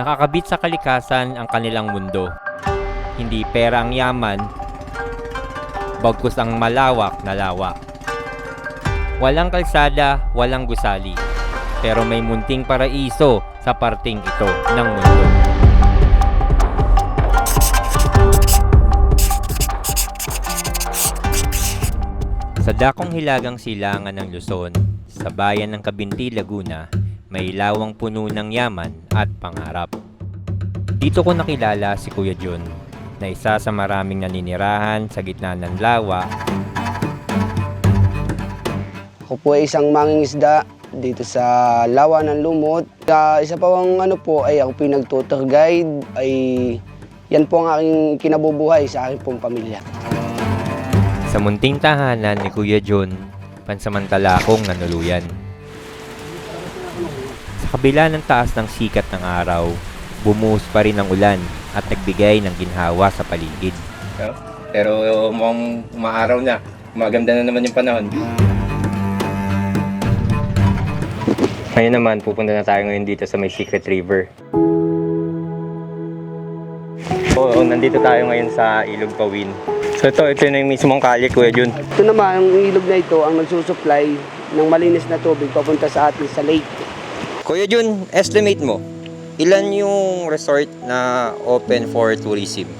Nakakabit sa kalikasan ang kanilang mundo. Hindi pera ang yaman, bagkus ang malawak na lawa. Walang kalsada, walang gusali, pero may munting paraiso sa parting ito ng mundo. Sa dakong hilagang silangan ng Luzon, sa bayan ng Kabinti, Laguna, may lawang puno ng yaman at pangarap. Dito ko nakilala si Kuya Jun, na isa sa maraming naninirahan sa gitna ng lawa Ako po ay isang mangingisda dito sa Lawa ng Lumot. Sa isa pa pang ano po ay ako nag-tour guide ay yan po ang aking kinabubuhay sa aking pong pamilya. Sa munting tahanan ni Kuya John, pansamantala akong nanuluyan. Sa kabila ng taas ng sikat ng araw, bumuhos pa rin ang ulan at nagbigay ng ginhawa sa paligid. Pero mukhang umaaraw na. Maganda na naman yung panahon. Ngayon naman, pupunta na tayo ngayon dito sa may Secret River. Oo, nandito tayo ngayon sa Ilog Pawin. So ito, ito na yung mismong kalye, Kuya Jun. Ito naman, ang ilog na ito ang nagsusupply ng malinis na tubig papunta sa atin sa lake. Kuya Jun, estimate mo, ilan yung resort na open for tourism?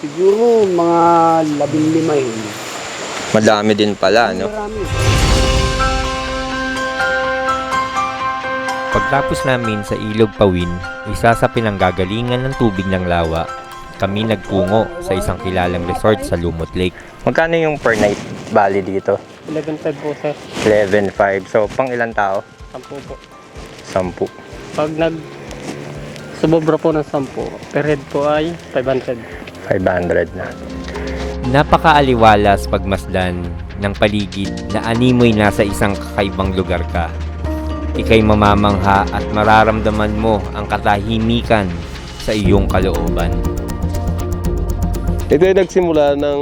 Siguro mga labing lima yun. Madami din pala, no? Marami. Pagtapos namin sa Ilog Pawin, isa sa pinanggagalingan ng tubig ng lawa, kami nagpungo sa isang kilalang resort sa Lumot Lake. Magkano yung per night bali dito? 11.5 po sir. 11.5. So, pang ilang tao? 10 po. 10. Pag nag sumobra po ng 10, per head po ay 500. 500 na. Napakaaliwalas pagmasdan ng paligid na animoy nasa isang kakaibang lugar ka. Ika'y mamamangha at mararamdaman mo ang katahimikan sa iyong kalooban. Ito ay nagsimula ng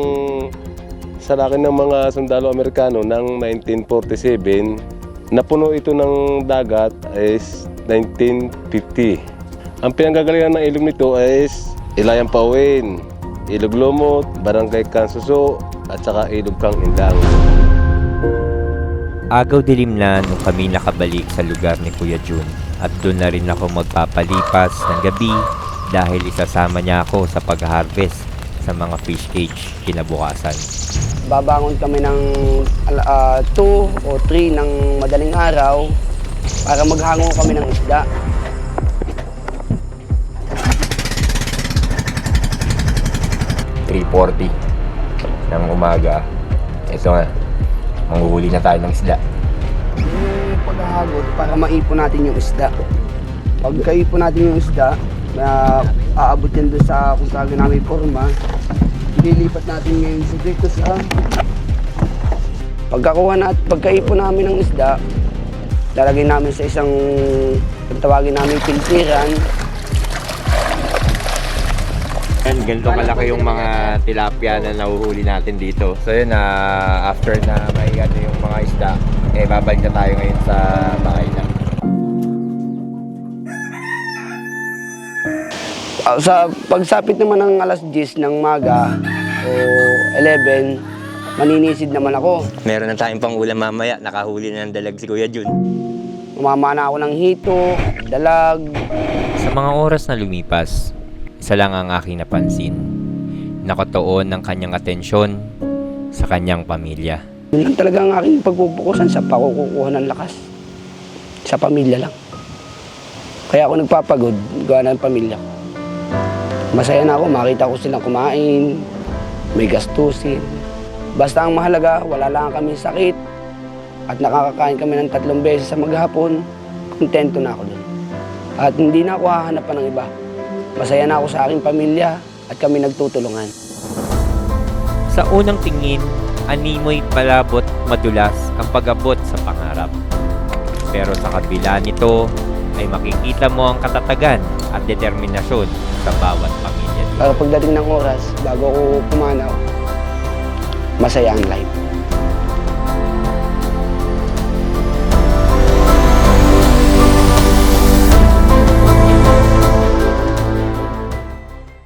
sa laki ng mga sundalo Amerikano ng 1947. Napuno ito ng dagat is 1950. Ang pinanggagalingan ng ilog nito is Ilayang Pawin, Ilog Lumot, Barangay Kansuso, at saka Ilog Kang Indang. Agaw dilim na nung kami nakabalik sa lugar ni Kuya Jun at doon na rin ako magpapalipas ng gabi dahil isasama niya ako sa pag-harvest sa mga fish cage kinabukasan. Babangon kami ng 2 o 3 ng madaling araw para maghango kami ng isda. ng umaga. Ito nga, manghuhuli na tayo ng isda. Yung paghahagod para maipon natin yung isda. Pagkaipon natin yung isda, na aabot yan doon sa kung saan namin forma, ililipat natin ngayon sa dito sa pagkakuha natin, pagkaipon namin ng isda, lalagay namin sa isang kung tawagin namin piltiran. Yan, ganito kalaki yung mga tilapia na nahuhuli natin dito. So yun, na after na may ano yung mga isda, eh babalik na tayo ngayon sa bahay Ah, sa pagsapit naman ng alas 10 ng maga o 11, maninisid naman ako. Meron na tayong pang ulam mamaya. Nakahuli na ng dalag si Kuya Jun. Umama na ako ng hito, dalag, Sa mga oras na lumipas, isa lang ang aking napansin. Nakatuon ng kanyang atensyon sa kanyang pamilya. Yun lang talaga ang aking pagpupukusan sa pakukuha ng lakas. Sa pamilya lang. Kaya ako nagpapagod, gawa ng pamilya ko. Masaya na ako, makita ko silang kumain, may gastusin. Basta ang mahalaga, wala lang kami sakit at nakakakain kami ng tatlong beses sa maghapon, kontento na ako doon. At hindi na ako hahanap pa ng iba. Masaya na ako sa aking pamilya at kami nagtutulungan. Sa unang tingin, animoy palabot madulas ang pag-abot sa pangarap. Pero sa kabila nito, ay makikita mo ang katatagan at determinasyon sa bawat pamilya. Para pagdating ng oras, bago ako pumanaw, masaya ang life.